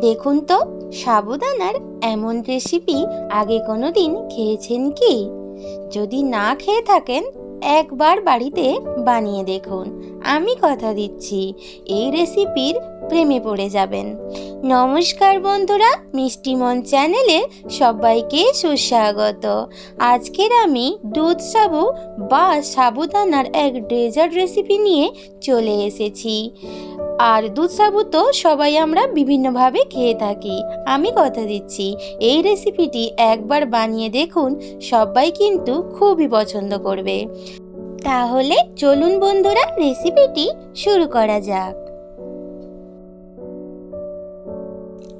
দেখুন তো, সাবুদানার এমন রেসিপি আগে কোনো দিন খেয়েছেন কি? যদি না খেয়ে থাকেন, একবার বাড়িতে বানিয়ে দেখুন। আমি কথা দিচ্ছি, এই রেসিপির প্রেমে পড়ে যাবেন। নমস্কার বন্ধুরা মিষ্টিমন চ্যানেলে সবাইকে সুস্বাগত। আজকের আমি দুধ সাবু বা সাবুদানার এক ডেজার্ট রেসিপি নিয়ে চলে এসেছি। আর দুধ সাবু তো সবাই আমরা বিভিন্নভাবে খেয়ে থাকি। আমি কথা দিচ্ছি, এই রেসিপিটি একবার বানিয়ে দেখুন, সবাই কিন্তু খুবই পছন্দ করবে। তাহলে চলুন বন্ধুরা, রেসিপিটি শুরু করা যাক।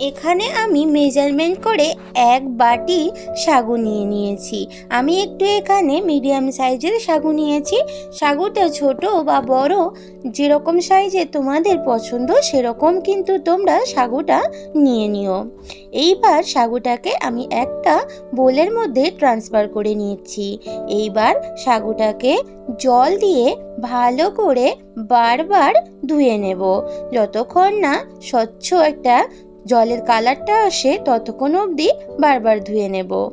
এখানে আমি মেজারমেন্ট করে এক বাটি সাগু নিয়ে নিয়েছি। আমি একটু এখানে মিডিয়াম সাইজের সাগু নিয়েছি। সাগুটা ছোট বা বড়, যেরকম সাইজে তোমাদের পছন্দ, সেরকম কিন্তু তোমরা সাগুটা নিয়ে নিও। এইবার সাগুটাকে আমি একটা বোলের মধ্যে ট্রান্সফার করে নিয়েছি এইবার সাগুটাকে জল দিয়ে ভালো করে বারবার ধুয়ে নেব। যতক্ষণ না স্বচ্ছ একটা জলের কালারটা আসে ততক্ষণ অবধি বারবার ধুয়ে নেব।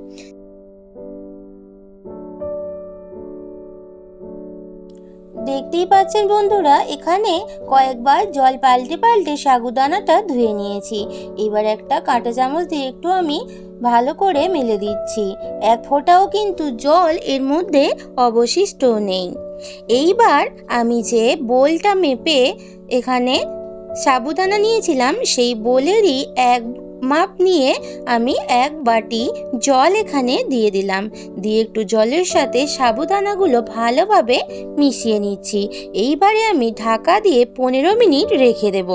দেখতেই পাচ্ছেন বন্ধুরা, এখানে কয়েকবার জল পাল্টে পাল্টে সাগুদানাটা ধুয়ে নিয়েছি। এবার একটা কাঁটা চামচ দিয়ে একটু আমি ভালো করে মেলে দিচ্ছি। এক ফোঁটাও কিন্তু জল এর মধ্যে অবশিষ্ট নেই। এইবার আমি যে বোলটা মেপে এখানে সাবুদানা নিয়েছিলাম, সেই বোলেরই এক মাপ নিয়ে আমি এক বাটি জল এখানে দিয়ে দিলাম। দিয়ে একটু জলের সাথে সাবুদানাগুলো ভালোভাবে মিশিয়ে নিচ্ছি। এইবারে আমি ঢাকা দিয়ে পনেরো মিনিট রেখে দেব।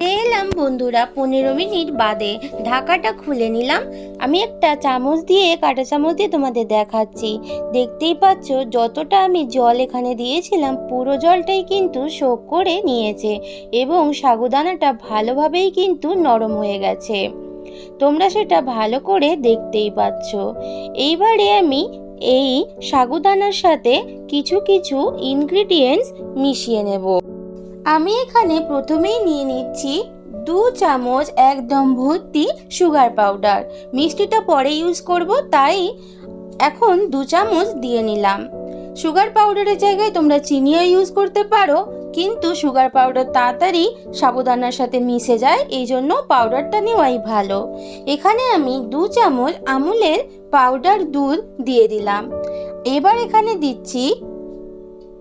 এলাম বন্ধুরা, পনেরো মিনিট বাদে ঢাকাটা খুলে নিলাম। আমি একটা চামচ দিয়ে, কাঁটা চামচ দিয়ে তোমাদের দেখাচ্ছি। দেখতেই পাচ্ছ, যতটা আমি জল এখানে দিয়েছিলাম, পুরো জলটাই কিন্তু শোক করে নিয়েছে এবং সাগুদানাটা ভালোভাবেই কিন্তু নরম হয়ে গেছে। তোমরা সেটা ভালো করে দেখতেই পাচ্ছ। এইবারে আমি এই সাগুদানার সাথে কিছু কিছু ইনগ্রিডিয়েন্টস মিশিয়ে নেব। আমি এখানে প্রথমেই নিয়ে নিচ্ছি দু চামচ একদম ভর্তি সুগার পাউডার মিষ্টিটা পরে ইউজ করব, তাই এখন দু চামচ দিয়ে নিলাম। সুগার পাউডারের জায়গায় তোমরা চিনিও ইউজ করতে পারো, কিন্তু সুগার পাউডার তাড়াতাড়ি সাবুদানার সাথে মিশে যায়, এই জন্য পাউডারটা নেওয়াই ভালো। এখানে আমি দু চামচ আমুলের পাউডার দুধ দিয়ে দিলাম। এবার এখানে দিচ্ছি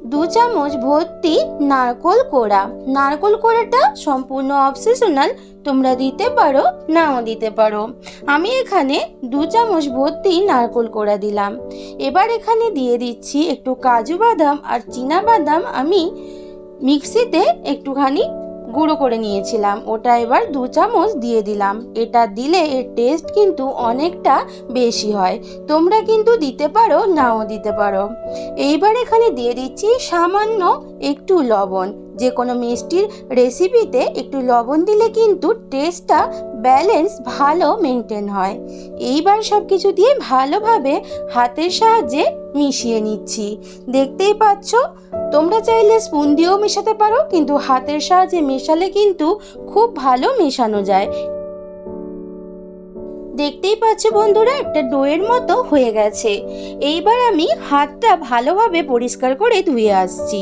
দু চামচ ভর্তি নারকোল কোড়া। নারকোল কোড়াটা সম্পূর্ণ অপশেশনাল তোমরা দিতে পারো, নাও দিতে পারো। আমি এখানে দু চামচ ভর্তি নারকোল কোড়া দিলাম। এবার এখানে দিয়ে দিচ্ছি একটু কাজু বাদাম আর চীনা বাদাম আমি মিক্সিতে একটুখানি গুঁড়ো করে নিয়েছিলাম। ওটা এবার দু চামচ দিয়ে দিলাম। এটা দিলে এর টেস্ট কিন্তু অনেকটা বেশি হয়। তোমরা কিন্তু দিতে পারো, নাও দিতে পারো। এইবার এখানে দিয়ে দিচ্ছি সামান্য একটু লবণ। যে কোনো মিষ্টির রেসিপিতে একটু লবণ দিলে কিন্তু টেস্টটা ব্যালেন্স ভালো মেনটেন হয়। এইবার সব কিছু দিয়ে ভালোভাবে হাতের সাহায্যে মিশিয়ে নিচ্ছি। দেখতেই পাচ্ছ, তোমরা চাইলে স্পুন দিয়েও মেশাতে পারো, কিন্তু হাতের সাহায্যে মেশালে কিন্তু খুব ভালো মেশানো যায়। দেখতেই পাচ্ছ বন্ধুরা, একটা ডোয়ের মতো হয়ে গেছে। এইবার আমি হাতটা ভালোভাবে পরিষ্কার করে ধুয়ে আসছি।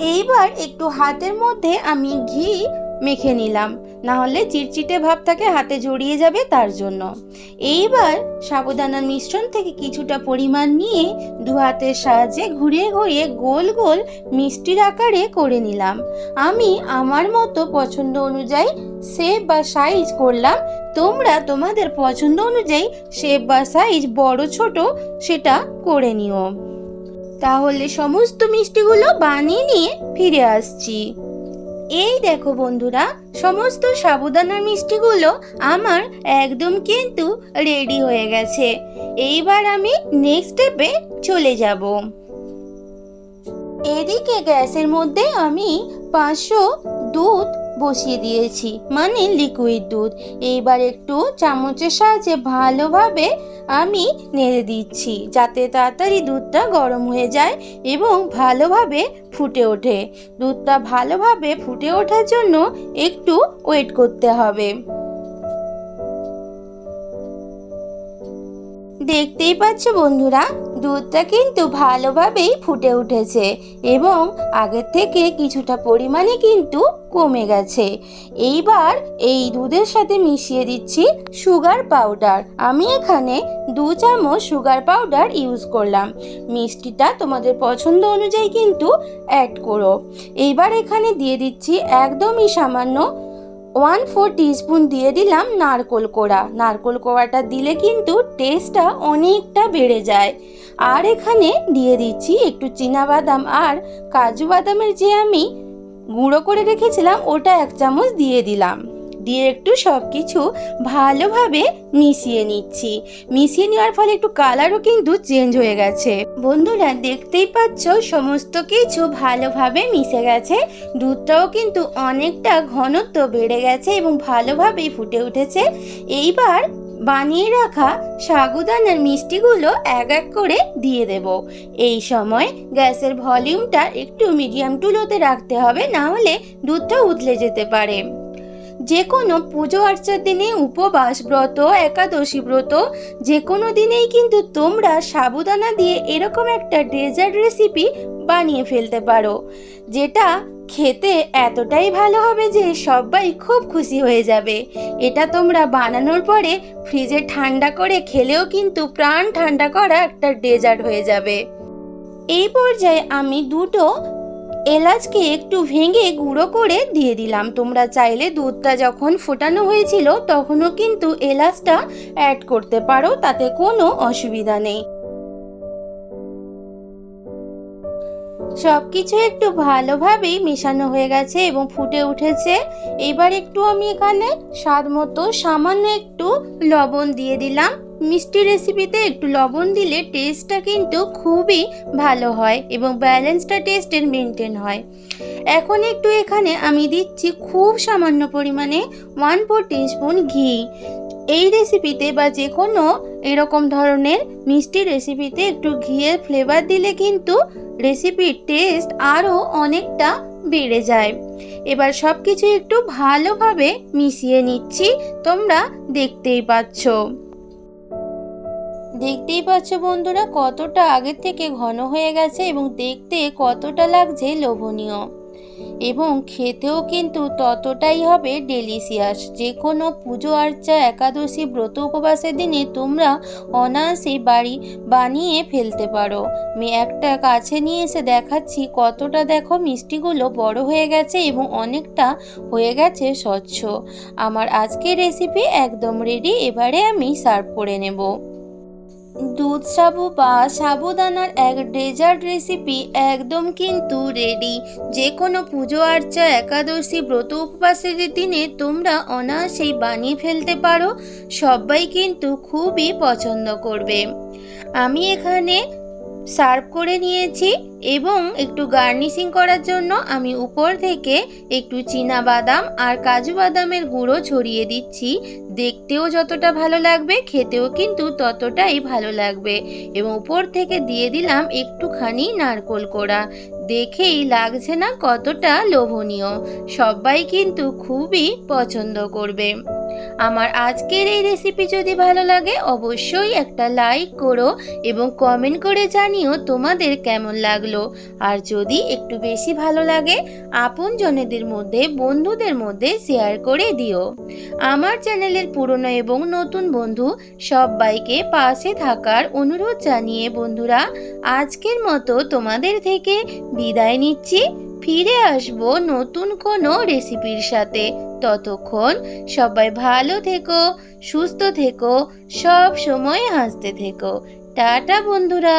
এইবার একটু হাতের মধ্যে আমি ঘি মেখে নিলাম না হলে চিটচিটে ভাব থাকে হাতে জড়িয়ে যাবে তার জন্য। এইবার সাবুদানার মিশ্রণ থেকে কিছুটা পরিমাণ নিয়ে দু হাতের সাহায্যে ঘুরিয়ে ঘুরিয়ে গোল গোল মিষ্টির আকারে করে নিলাম। আমি আমার মতো পছন্দ অনুযায়ী শেপ বা সাইজ করলাম, তোমরা তোমাদের পছন্দ অনুযায়ী শেপ বা সাইজ বড় ছোট সেটা করে নিও। তাহলে সমস্ত মিষ্টিগুলো বানিয়ে নিয়ে ফিরে আসছি। এই দেখো বন্ধুরা, সমস্ত সাবুদানার মিষ্টিগুলো আমার একদম কিন্তু রেডি হয়ে গেছে। এইবার আমি নেক্সট স্টেপে চলে যাব। এদিকে গ্যাসের মধ্যে আমি পাঁচশো দুধ বসিয়ে দিয়েছি। মানে লিকুইড দুধ। এইবার একটু চামচের সাহায্যে ভালোভাবে আমি নেড়ে দিচ্ছি, যাতে তাড়াতাড়ি দুধটা গরম হয়ে যায় এবং ভালোভাবে ফুটে ওঠে। দুধটা ভালোভাবে ফুটে ওঠার জন্য একটু ওয়েট করতে হবে। দেখতেই পাচ্ছ বন্ধুরা, দুধটা কিন্তু ভালোভাবেই ফুটে উঠেছে এবং আগের থেকে কিছুটা পরিমাণে কিন্তু কমে গেছে। এইবার এই দুধের সাথে মিশিয়ে দিচ্ছি সুগার পাউডার। আমি এখানে দু চামচ সুগার পাউডার ইউজ করলাম। মিষ্টিটা তোমাদের পছন্দ অনুযায়ী কিন্তু অ্যাড করো। এইবার এখানে দিয়ে দিচ্ছি একদমই সামান্য ওয়ান ফোর টিস্পুন দিয়ে দিলাম নারকোল কোড়া। নারকোল কোড়াটা দিলে কিন্তু টেস্টটা অনেকটা বেড়ে যায়। আর এখানে দিয়ে দিচ্ছি একটু বাদাম আর কাজু বাদামের যে আমি গুঁড়ো করে রেখেছিলাম, ওটা এক চামচ দিয়ে দিলাম। দিয়ে একটু সব কিছু ভালোভাবে মিশিয়ে নিচ্ছি। মিশিয়ে নেওয়ার ফলে একটু কালারও কিন্তু চেঞ্জ হয়ে গেছে। বন্ধুরা, দেখতেই পাচ্ছ, সমস্ত কিছু ভালোভাবে মিশে গেছে। দুধটাও কিন্তু অনেকটা ঘনত্ব বেড়ে গেছে এবং ভালোভাবেই ফুটে উঠেছে। এইবার বানিয়ে রাখা সাগুদানার মিষ্টিগুলো এক এক করে দিয়ে দেব। এই সময় গ্যাসের ভলিউমটা একটু মিডিয়াম টু লোতে রাখতে হবে, না হলে দুধটা উতলে যেতে পারে। যে কোনো পুজো আর্চার দিনে উপবাস ব্রত, একাদশী ব্রত যে কোনো দিনেই কিন্তু তোমরা সাবুদানা দিয়ে এরকম একটা ডেজার্ট রেসিপি বানিয়ে ফেলতে পারো, যেটা খেতে এতটাই ভালো হবে যে সবাই খুব খুশি হয়ে যাবে। এটা তোমরা বানানোর পরে ফ্রিজে ঠান্ডা করে খেলেও কিন্তু প্রাণ ঠান্ডা করা একটা ডেজার্ট হয়ে যাবে। এই পর্যায়ে আমি দুটো এলাচকে একটু ভেঙে গুঁড়ো করে দিয়ে দিলাম। তোমরা চাইলে দুধটা যখন ফোটানো হয়েছিল, তখনও কিন্তু এলাচটা অ্যাড করতে পারো, তাতে কোনো অসুবিধা নেই। সব কিছু একটু ভালোভাবেই মেশানো হয়ে গেছে এবং ফুটে উঠেছে। এবার একটু আমি এখানে স্বাদ মতো সামান্য একটু লবণ দিয়ে দিলাম। মিষ্টি রেসিপিতে একটু লবণ দিলে টেস্টটা কিন্তু খুবই ভালো হয় এবং ব্যালেন্সটা টেস্টের মেনটেন হয়। এখন একটু এখানে আমি দিচ্ছি খুব সামান্য পরিমাণে ওয়ান ফোর টিস্পুন ঘি। এই রেসিপিতে বা যে কোনো এরকম ধরনের মিষ্টি রেসিপিতে একটু ঘিয়ের ফ্লেভার দিলে কিন্তু রেসিপির টেস্ট আরও অনেকটা বেড়ে যায়। এবার সব কিছু একটু ভালোভাবে মিশিয়ে নিচ্ছি, তোমরা দেখতেই পাচ্ছ। দেখতেই পাচ্ছ বন্ধুরা, কতটা আগের থেকে ঘন হয়ে গেছে এবং দেখতে কতটা লাগছে লোভনীয়। এবং খেতেও কিন্তু ততটাই হবে ডেলিশিয়াস যে কোনো পুজো আর্চা, একাদশী, ব্রত উপবাসের দিনে তোমরা অনায়াসে বাড়ি বানিয়ে ফেলতে পারো। আমি একটা কাছে নিয়ে এসে দেখাচ্ছি কতটা দেখো মিষ্টিগুলো বড় হয়ে গেছে এবং অনেকটা হয়ে গেছে স্বচ্ছ। আমার আজকের রেসিপি একদম রেডি এবারে আমি সার্ভ করে নেব। দুধ সাবু বা সাবুদানার এক ডেজার্ট রেসিপি একদম কিন্তু রেডি যে কোনো পুজো আর্চা, একাদশী, ব্রত উপবাসের দিনে তোমরা অনায়াসেই বানিয়ে ফেলতে পারো। সবাই কিন্তু খুবই পছন্দ করবে। আমি এখানে সার্ভ করে নিয়েছি এবং একটু গার্নিশিং করার জন্য আমি উপর থেকে একটু চীনা বাদাম আর কাজু বাদামের গুঁড়ো ছড়িয়ে দিচ্ছি। দেখতেও যতটা ভালো লাগবে, খেতেও কিন্তু ততটাই ভালো লাগবে। এবং উপর থেকে দিয়ে দিলাম একটুখানি নারকোল কোড়া। দেখেই লাগছে না কতটা লোভনীয়। সবাই কিন্তু খুবই পছন্দ করবে। আমার আজকের এই রেসিপি যদি ভালো লাগে, অবশ্যই একটা লাইক করো এবং কমেন্ট করে জানিও তোমাদের কেমন লাগল। আর যদি একটু বেশি ভালো লাগে আপন জনেদের মধ্যে, বন্ধুদের মধ্যে শেয়ার করে দিও। আমার চ্যানেলের পুরনো এবং নতুন বন্ধু সবাইকে পাশে থাকার অনুরোধ জানিয়ে বন্ধুরা, আজকের মতো তোমাদের থেকে বিদায় নিচ্ছি। ফিরে আসব নতুন কোনো রেসিপির সাথে। ততক্ষণ সবাই ভালো থেকো, সুস্থ থেকো, সব সময় হাসতে থেকো। টাটা বন্ধুরা।